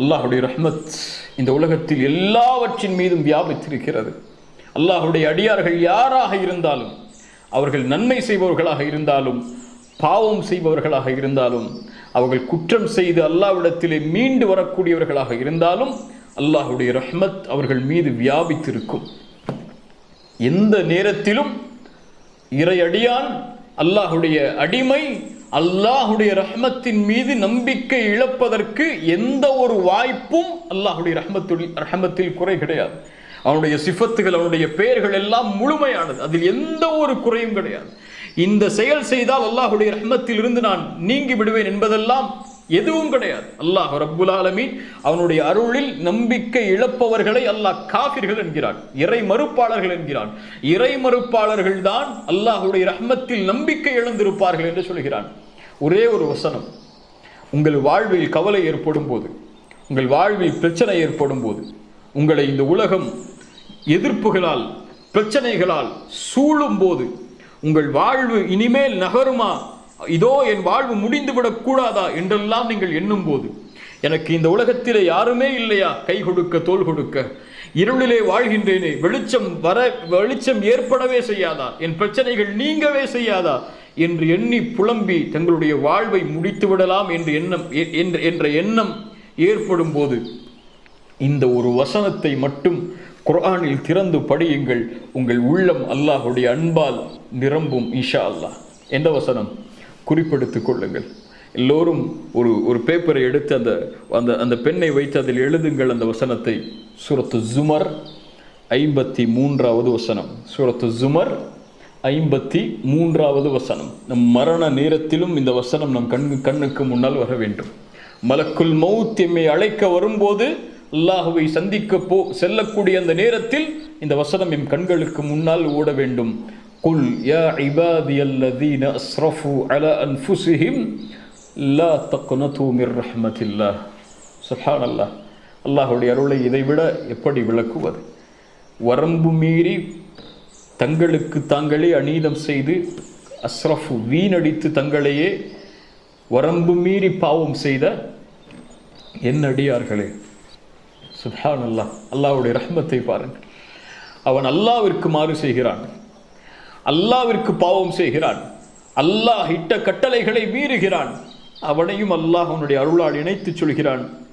அல்லாஹுடைய ரஹ்மத் இந்த உலகத்தில் எல்லாவற்றின் மீதும் வியாபித்திருக்கிறது. அல்லாஹுடைய அடியார்கள் யாராக இருந்தாலும் அவர்கள் நன்மை செய்பவர்களாக இருந்தாலும் பாவம் செய்பவர்களாக இருந்தாலும் அவர்கள் குற்றம் செய்து அல்லாஹ்விடத்திலே மீண்டு வரக்கூடியவர்களாக இருந்தாலும் அல்லாஹுடைய ரஹ்மத் அவர்கள் மீது வியாபித்திருக்கும். எந்த நேரத்திலும் இறையடியான் அல்லாஹுடைய அடிமை அல்லாஹுடைய ரஹ்மத்தின் மீது நம்பிக்கை இழப்பதற்கு எந்த ஒரு வாய்ப்பும் அல்லாஹுடைய ரஹ்மத்துடைய ரஹமத்தில் குறை கிடையாது. அவனுடைய சிஃபத்துகள் அவனுடைய பெயர்கள் எல்லாம் முழுமையானது. அதில் எந்த ஒரு குறையும் கிடையாது. இந்த செயல் செய்தால் அல்லாஹுடைய ரஹ்மத்தில் இருந்து நான் நீங்கி விடுவேன் என்பதெல்லாம் எதுவும் கிடையாது. அல்லாஹ் ரப்புல் ஆலமீன் அவனுடைய அருளில் நம்பிக்கை இழப்பவர்களை அல்லாஹ் காபிர்கள் என்கிறான் இறை மறுப்பாளர்கள் என்கிறான். இறை மறுப்பாளர்கள் தான் அல்லாஹுடைய ரஹ்மத்தில் நம்பிக்கை இழந்திருப்பார்கள் என்று சொல்கிறான். ஒரே ஒரு வசனம் உங்கள் வாழ்வில் கவலை ஏற்படும் போது உங்கள் வாழ்வில் பிரச்சனை ஏற்படும் போது உங்களை இந்த உலகம் எதிர்ப்புகளால் பிரச்சனைகளால் சூழும் போது உங்கள் வாழ்வு இனிமேல் நகருமா இதோ என் வாழ்வு முடிந்துவிடக் கூடாதா என்றெல்லாம் நீங்கள் எண்ணும் போது எனக்கு இந்த உலகத்திலே யாருமே இல்லையா? கை கொடுக்க தோல் கொடுக்க. இருளிலே வாழ்கின்றேனே வெளிச்சம் வர வெளிச்சம் ஏற்படவே செய்யாதா? என் பிரச்சனைகள் நீங்கவே செய்யாதா? என்று எண்ணி புலம்பி தங்களுடைய வாழ்வை முடித்து விடலாம் என்று எண்ணம் எ- என்ற- என்ற எண்ணம் ஏற்படும் போது இந்த ஒரு வசனத்தை மட்டும் குர்ஆனில் திறந்து படியுங்கள். உங்கள் உள்ளம் அல்லாஹுடைய அன்பால் நிரம்பும் இஷா அல்லாஹ். எந்த வசனம்? குறிப்பெடுத்து கொள்ளுங்கள். எல்லோரும் ஒரு ஒரு பேப்பரை எடுத்து அந்த அந்த அந்த பெண்ணை வைத்து அதில் எழுதுங்கள் அந்த வசனத்தை. சூரத்து ஜுமர் ஐம்பத்தி மூன்றாவது வசனம். சூரத்து ஜுமர் ஐம்பத்தி மூன்றாவது வசனம். நம் மரண நேரத்திலும் இந்த வசனம் நம் கண் கண்ணுக்கு முன்னால் வர வேண்டும். மலக்குள் மௌத் எம்மை அழைக்க வரும்போது அல்லாஹுவை சந்திக்க போ செல்லக்கூடிய அந்த நேரத்தில் இந்த வசனம் எம் கண்களுக்கு முன்னால் ஓட வேண்டும். குல் யா இபாதியல்லதீன அஸ்ரஃபு அலா அன்ஃபுஸிஹிம் லா தக்னது الله ரஹ்மத்தில்லாஹ் சுப்ஹானல்லாஹ் அல்லாஹ்வுடைய அருளை இதைவிட எப்படி விளக்குவது? வரம்பு மீறி தங்களுக்கு தாங்களே அநீதம் செய்து அஸ்ரஃபு வீணடித்து தங்களையே வரம்பு மீறி பாவம் செய்த என் அடியார்களே. சுப்ஹான் அல்லாஹ் அல்லாஹ்வுடைய ரஹ்மத்தை பாருங்கள். அவன் அல்லாவிற்கு மாறு செய்கிறான். அல்லாவிற்கு பாவம் செய்கிறான். அல்லாஹ் இட்ட கட்டளைகளை மீறுகிறான். அவனையும் அல்லாஹ் அவனுடைய அருளால் இணைத்துச் சொல்கிறான்.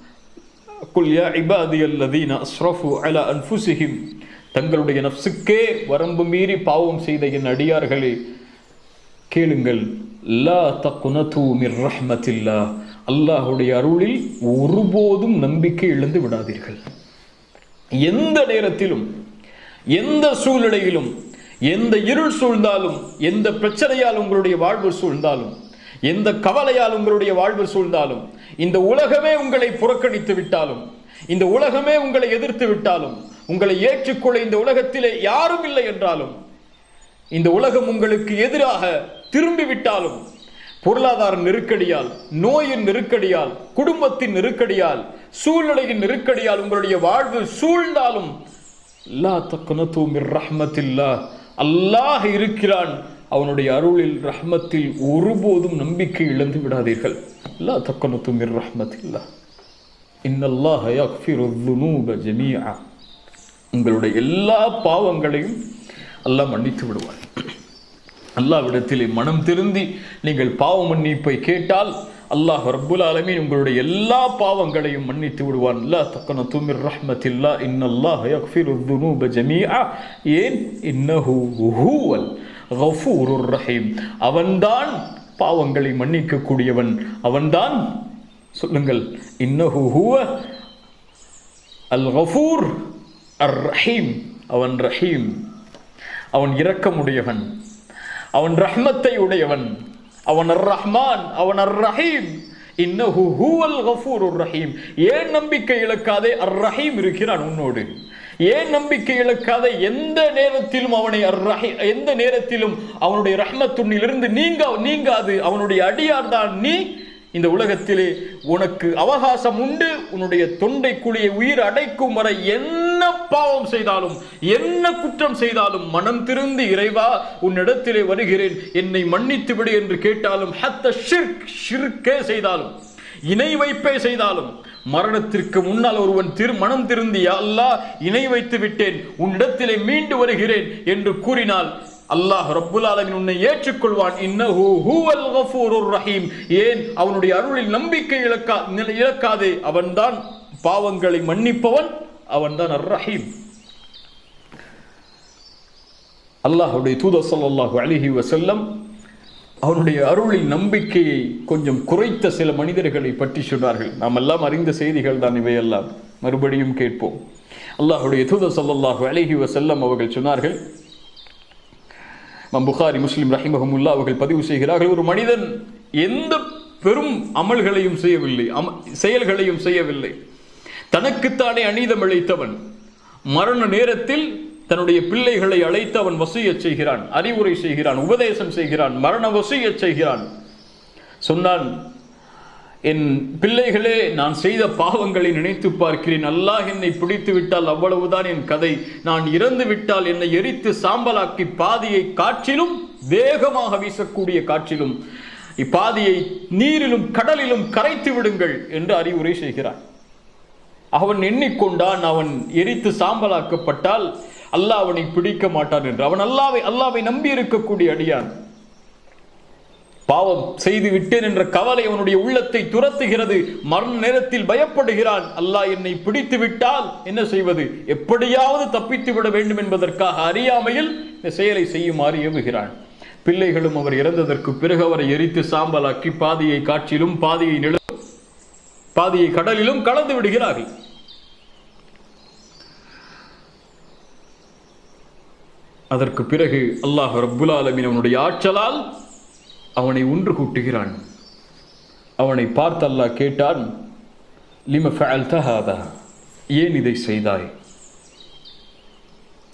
குல் யா இபாதியல்லதீன அஸ்ரஃபு அலா அன்ஃபுஸிஹிம். தங்களுடைய நஃப்ஸுக்கே வரம்பு மீறி பாவம் செய்த என் அடியார்களே கேளுங்கள். லா தக்குனது மிர் ரஹ்மத்தில்லா. அல்லாஹுடைய அருளில் ஒருபோதும் நம்பிக்கை இழந்து விடாதீர்கள். எந்த நேரத்திலும் எந்த சூழ்நிலையிலும் எந்த இருள் சூழ்ந்தாலும் எந்த பிரச்சனையால் உங்களுடைய வாழ்வு சூழ்ந்தாலும் எந்த கவலையால் உங்களுடைய வாழ்வு சூழ்ந்தாலும் இந்த உலகமே உங்களை புறக்கணித்து விட்டாலும் இந்த உலகமே உங்களை எதிர்த்து விட்டாலும் உங்களை ஏற்றுக்கொள்ள இந்த உலகத்திலே யாரும் இல்லை என்றாலும் இந்த உலகம் உங்களுக்கு எதிராக திரும்பி விட்டாலும் பொருளாதார நெருக்கடியால் நோயின் நெருக்கடியால் குடும்பத்தின் நெருக்கடியால் சூழ்நிலையின் நெருக்கடியால் உங்களுடைய வாழ்வு சூழ்ந்தாலும் லா தக்னது மிர் ரஹ்மத்தில்லா அல்லாஹ் இருக்கிறான். அவனுடைய அருளில் ரஹ்மத்தில் ஒருபோதும் நம்பிக்கை இழந்து விடாதீர்கள். லா தக்கனத்தும் மிர் ரஹ்மத்தில்லா. இன்னல்லாஹ யக்ஃபிரு ஜமீஆ. உங்களுடைய எல்லா பாவங்களையும் அல்லாஹ் மன்னித்து விடுவார் அல்லாவிடத்திலே மனம் திருந்தி நீங்கள் பாவ மன்னிப்பை கேட்டால் அல்லாஹ் ரப்புல் ஆலமீன் உங்களுடைய எல்லா பாவங்களையும் மன்னித்து விடுவான். லா தக்கன தூமிர் ரஹ்மத்தில்லா இன்னல்லாஹ் யக்ஃபிரு துனூப ஜமீஆ. ஏன்? இன்னஹு ஹுவல் கஃபூருர் ரஹீம். அவன்தான் பாவங்களை மன்னிக்கக்கூடியவன். அவன்தான் சொல்லுங்கள் இன்னஹு ஹுவ அல் கஃபூர் அர் ரஹீம். அவன் ரஹீம். அவன் இரக்கமுடையவன். அவன் ரஹ்மத்தை உடையவன். அவன் அர் ரஹ்மான் அவன் அர் ரஹீம். இன்னஹு ஹூவல் கஃபூர் ரஹீம். ஏன் நம்பிக்கை இழக்காதே? அர் ரஹீம் இருக்கிறான் உன்னோடு. ஏன் நம்பிக்கை இழக்காத? எந்த நேரத்திலும் அவனை அர் எந்த நேரத்திலும் அவனுடைய ரஹ்மத்துண்ணிலிருந்து நீங்க நீங்காது. அவனுடைய அடியார் தான் நீ. இந்த உலகத்திலே உனக்கு அவகாசம் உண்டு. உன்னுடைய தொண்டை குழியை உயிர் அடைக்கும் வரை எந்த பாவம் செய்தாலும் என்ன குற்றம் செய்தாலும் மனம் திருந்து இறைவா உன்னிடத்திலே வருகிறேன். என்னை மன்னித்து விடு என்று கேட்டாலும் ஹத்த ஷிர்க் ஷிர்கே செய்தாலும் இணை வைப்பே செய்தாலும் மரணத்திற்கு முன்னால் ஒருவன் திரு மனம் திருந்தி அல்லாஹ் இணை வைத்து விட்டேன். உன்னிடத்திலே மீண்டு வருகிறேன் என்று கூறினால் அல்லாஹ் ரப்புல் உன்னை ஏற்றுக்கொள்வான். இன்னஹு ஹுவல் கஃபூருர் ரஹீம். ஏன்? அவனுடைய அருளில் நம்பிக்கை இழக்கா இழக்காதே. அவன்தான் பாவங்களை மன்னிப்பவன். அவன்தான் அர் ரஹீம் அல்லாஹுடைய தூத ஸல்லல்லாஹு அலைஹி வசல்லம் அவனுடைய அருளின் நம்பிக்கையை கொஞ்சம் குறைத்த சில மனிதர்களை பற்றி சொன்னார்கள். நாம் எல்லாம் அறிந்த செய்திகள் தான் இவையெல்லாம். மறுபடியும் கேட்போம். அல்லாஹுடைய தூத ஸல்லல்லாஹு அலைஹி வசல்லம் அவர்கள் சொன்னார்கள் புகாரி முஸ்லிம் ரஹிமஹமுல்லா அவர்கள் பதிவு செய்கிறார்கள் ஒரு மனிதன் எந்த பெரும் அமல்களையும் செய்யவில்லை அம- செயல்களையும் செய்யவில்லை. தனக்குத்தானே அநீதம் இழைத்தவன் மரண நேரத்தில் தன்னுடைய பிள்ளைகளை அழைத்து அவன் வசியச் செய்கிறான் அறிவுரை செய்கிறான் உபதேசம் செய்கிறான் மரண வசியச் செய்கிறான். சொன்னான் என் பிள்ளைகளே நான் செய்த பாவங்களை நினைத்து பார்க்கிறேன். அல்லாஹ் என்னை பிடித்து விட்டால் அவ்வளவுதான் என் கதை. நான் இறந்து விட்டால் என்னை எரித்து சாம்பலாக்கி பாதியை காற்றிலும் வேகமாக வீசக்கூடிய காற்றிலும் இப்பாதியை நீரிலும் கடலிலும் கரைத்து விடுங்கள் என்று அறிவுரை செய்கிறான். அவன் எண்ணிக்கொண்டான் அவன் எரித்து சாம்பலாக்கப்பட்டால் அல்லாஹ் அவனை பிடிக்க மாட்டான் என்று. அவன் அல்லாவை அல்லாவை நம்பி இருக்கக்கூடிய அடியான். பாவம் செய்து விட்டேன் என்ற கவலை அவனுடைய உள்ளத்தை துரத்துகிறது. மரண நேரத்தில் பயப்படுகிறான். அல்லாஹ் என்னை பிடித்து விட்டால் என்ன செய்வது? எப்படியாவது தப்பித்து விட வேண்டும் என்பதற்காக அறியாமையில் இந்த செயலை செய்யுமாறு ஏவுகிறான். பிள்ளைகளும் அவர் இறந்ததற்கு பிறகு அவரை எரித்து சாம்பலாக்கி பாதியை காற்றிலும் பாதியை நில பாதியை கடலிலும் கலந்து விடுகிறார்கள். அதற்கு பிறகு அல்லாஹ் ரப்புல் ஆலமீன் அவனுடைய ஆற்றலால் அவனை ஒன்று கூட்டுகிறான். அவனை பார்த்து அல்லாஹ் கேட்டான் லிம ஃபால்தஹாதா ஏன் இதை செய்தாய்?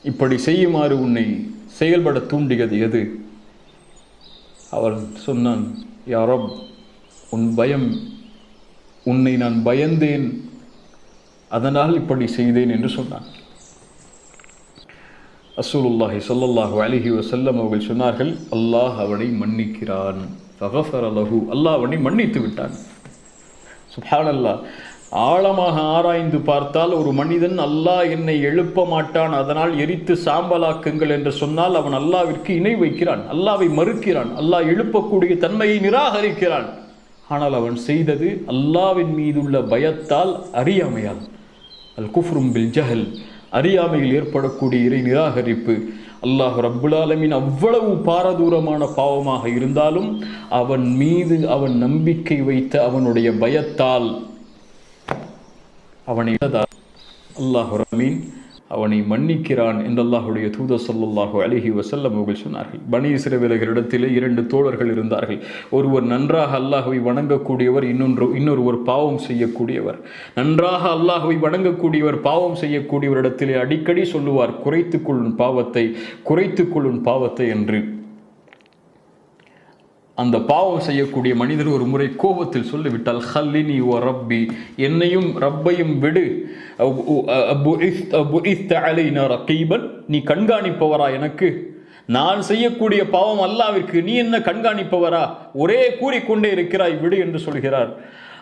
இப்படி செய்யுமாறு உன்னை செயல்பட தூண்டியது எது? அவன் சொன்னான் யாரோ உன் பயம் உன்னை நான் பயந்தேன் அதனால் இப்படி செய்தேன் என்று சொன்னான். அசூலுல்லாஹி சொல்லல்லாஹு அலிஹி வசல்லம் அவர்கள் சொன்னார்கள் அல்லாஹ் அவனை மன்னிக்கிறான். ஃபகஃபர அலஹு அல்லாஹ் அவனை மன்னித்து விட்டான். சுப்ஹானல்லாஹ் ஆழமாக ஆராய்ந்து பார்த்தால் ஒரு மனிதன் அல்லாஹ் என்னை எழுப்ப மாட்டான் அதனால் எரித்து சாம்பலாக்குங்கள் என்று சொன்னால் அவன் அல்லாவிற்கு இணை வைக்கிறான் அல்லாவை மறுக்கிறான் அல்லாஹ் எழுப்பக்கூடிய தன்மையை நிராகரிக்கிறான். ஆனால் அவன் செய்தது அல்லாவின் மீதுள்ள பயத்தால் அறியாமையால். அல் குஃப்ரும் பில் ஜஹல் அறியாமையில் ஏற்படக்கூடிய இறை நிராகரிப்பு. அல்லாஹ் ரப்புலாலமின் அவ்வளவு பாரதூரமான பாவமாக இருந்தாலும் அவன் மீது அவன் நம்பிக்கை வைத்த அவனுடைய பயத்தால் அவனை அல்லாஹ் ரமீன் அவனை மன்னிக்கிறான் என்று அல்லாஹுடைய தூத ஸல்லல்லாஹு அலைஹி வஸல்லம் அவர்கள் சொன்னார்கள். பனி இஸ்ரவேலர்களிடத்திலே இரண்டு தோழர்கள் இருந்தார்கள். ஒருவர் நன்றாக அல்லாஹுவை வணங்கக்கூடியவர் இன்னொன்று இன்னொருவர் பாவம் செய்யக்கூடியவர். நன்றாக அல்லாஹுவை வணங்கக்கூடியவர் பாவம் செய்யக்கூடியவரிடத்திலே அடிக்கடி சொல்லுவார் குறைத்துக் கொள்ளும் பாவத்தை குறைத்துக் கொள்ளும் பாவத்தை என்று. அந்த பாவம் செய்யக்கூடிய மனிதர் ஒரு முறை கோபத்தில் சொல்லிவிட்டால் ஹல்லினி ஓ ரப்பி என்னையும் ரப்பையும் விடு. ரகீபன் நீ கண்காணிப்பவரா எனக்கு? நான் செய்யக்கூடிய பாவம் அல்லாவிற்கு நீ என்ன கண்காணிப்பவரா? ஒரே கூறிக்கொண்டே இருக்கிறாய் விடு என்று சொல்கிறார்.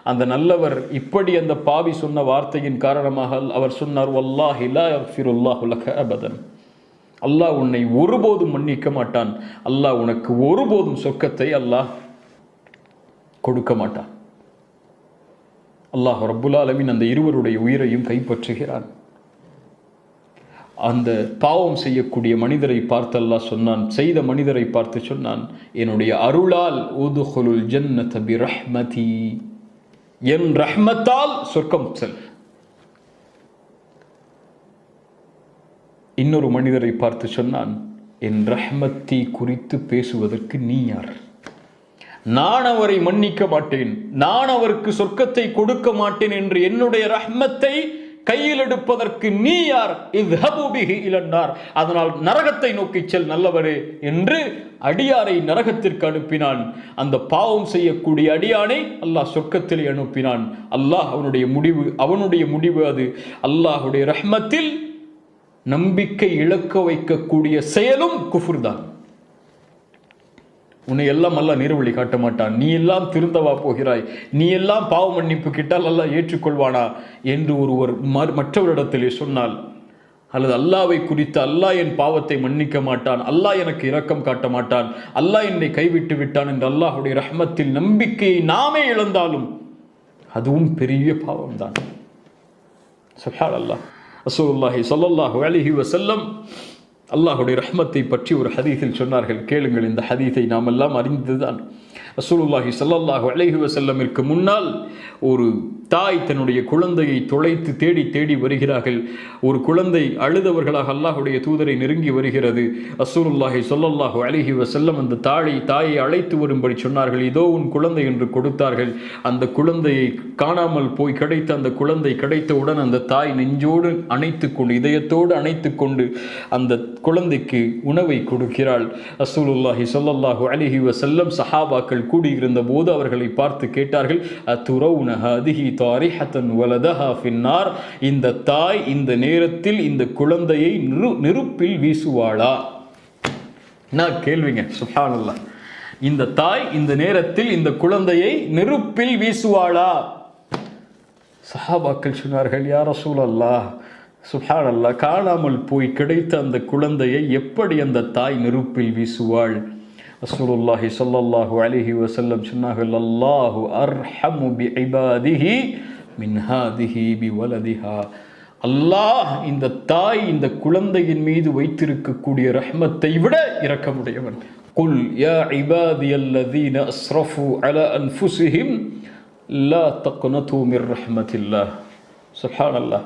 அந்த நல்லவர் இப்படி அந்த பாவி சொன்ன வார்த்தையின் காரணமாக அவர் சொன்னார் வல்லாஹி ஃபிருல்லாஹுலக அபதன். அல்லாஹ் உன்னை ஒருபோதும் மன்னிக்க மாட்டான். அல்லாஹ் உனக்கு ஒருபோதும் சொர்க்கத்தை அல்லாஹ் கொடுக்க மாட்டான். அல்லாஹ் ரப்புல் அந்த இருவருடைய உயிரையும் கைப்பற்றுகிறான். அந்த பாவம் செய்யக்கூடிய மனிதரை பார்த்து அல்லாஹ் சொன்னான். செய்த மனிதரை பார்த்து சொன்னான். என்னுடைய அருளால் ஊதுஹுலுல் ஜன்னத ரஹ்மதி என் ரஹ்மத்தால் சொர்க்கம் செல். இன்னொரு மனிதரை பார்த்து சொன்னான் என் ரஹ்மத்தை குறித்து பேசுவதற்கு நீ யார்? நான் அவரை மன்னிக்க மாட்டேன். நான் அவருக்கு சொர்க்கத்தை கொடுக்க மாட்டேன் என்று என்னுடைய ரஹ்மத்தை கையில் எடுப்பதற்கு நீ யார்? இத்ஹபு பிஹி இலன்னார். அதனால் நரகத்தை நோக்கி செல் நல்லவரே என்று அடியாரை நரகத்திற்கு அனுப்பினான். அந்த பாவம் செய்யக்கூடிய அடியானை அல்லாஹ் சொர்க்கத்திலே அனுப்பினான். அல்லாஹ் அவனுடைய முடிவு அவனுடைய முடிவு அது. அல்லாஹுடைய ரஹ்மத்தில் நம்பிக்கை இழக்க வைக்கக்கூடிய செயலும் குஃபுர் தான் உன்னை எல்லாம் அல்லாஹ் நேர்வழி காட்ட மாட்டான். நீ எல்லாம் திருந்தவா போகிறாய். நீ எல்லாம் பாவ மன்னிப்பு கிட்டால் அல்லாஹ் ஏற்றுக்கொள்வானா என்று ஒருவர் மற்றவரிடத்திலே சொன்னால் அல்லது அல்லாவை குறித்து அல்லாஹ் என் பாவத்தை மன்னிக்க மாட்டான். அல்லாஹ் எனக்கு இரக்கம் காட்ட மாட்டான். அல்லாஹ் என்னை கைவிட்டு விட்டான் என்று அல்லாஹுடைய ரஹமத்தில் நம்பிக்கையை நாமே இழந்தாலும் அதுவும் பெரிய பாவம்தான். சுப்ஹான் அல்லாஹ் ரசூலுல்லாஹி சொல்லல்லாஹு அலிஹி வசல்லம் அல்லாஹுடைய ரஹ்மத்தை பற்றி ஒரு ஹதீஸில் சொன்னார்கள். கேளுங்கள் இந்த ஹதீஸை நாம் எல்லாம் அறிந்ததுதான். ரசூலுல்லாஹி சல்லாஹு அலைஹி வசல்லமிற்கு முன்னால் ஒரு தாய் தன்னுடைய குழந்தையை தொலைத்து தேடி தேடி வருகிறார்கள். ஒரு குழந்தை அழுதவர்களாக அல்லாஹுடைய தூதரை நெருங்கி வருகிறது. ரசூலுல்லாஹி சொல்லல்லாஹு அலைஹி வசல்லம் அந்த தாயை தாயை அழைத்து வரும்படி சொன்னார்கள் இதோ உன் குழந்தை என்று கொடுத்தார்கள். அந்த குழந்தையை காணாமல் போய் கிடைத்த அந்த குழந்தை கிடைத்தவுடன் அந்த தாய் நெஞ்சோடு அணைத்து கொண்டு இதயத்தோடு அணைத்து கொண்டு அந்த குழந்தைக்கு உணவை கொடுக்கிறாள். ரசூலுல்லாஹி சொல்லல்லாஹு அலைஹி வசல்லம் சஹாபாக்கள் கூடியிருந்த போது அவர்களை பார்த்து கேட்டார்கள் அத்துரவுன ஹதிஹி தாரிஹத்தன் வலதஹா ஃபின்னார்? இந்த தாய் இந்த நேரத்தில் இந்த குழந்தையை நிரு நெருப்பில் வீசுவாளா? என்ன கேள்விங்க சுஹானல்லா இந்த தாய் இந்த நேரத்தில் இந்த குழந்தையை நெருப்பில் வீசுவாளா? சஹாபாக்கள் சொன்னார்கள் யார சூழல்லா சுஹானல்லா காணாமல் போய் கிடைத்த அந்த குழந்தையை எப்படி அந்த தாய் நெருப்பில் வீசுவாள்? ரசூலுல்லாஹி ஸல்லல்லாஹு அலைஹி வஸல்லம் சொன்னார்கள் அல்லாஹு அர்ஹமு பி இபாதிஹி மின் ஹாதிஹி பி வலதிஹா அல்லாஹ் இந்த தாய் இந்த குழந்தையின் மீது வைத்திருக்கக்கூடிய ரஹ்மத்தை விட இரக்கமுடையவன் قل يا عبادي الذين أسرفوا على أنفسهم لا تقنطوا من رحمة الله سبحان الله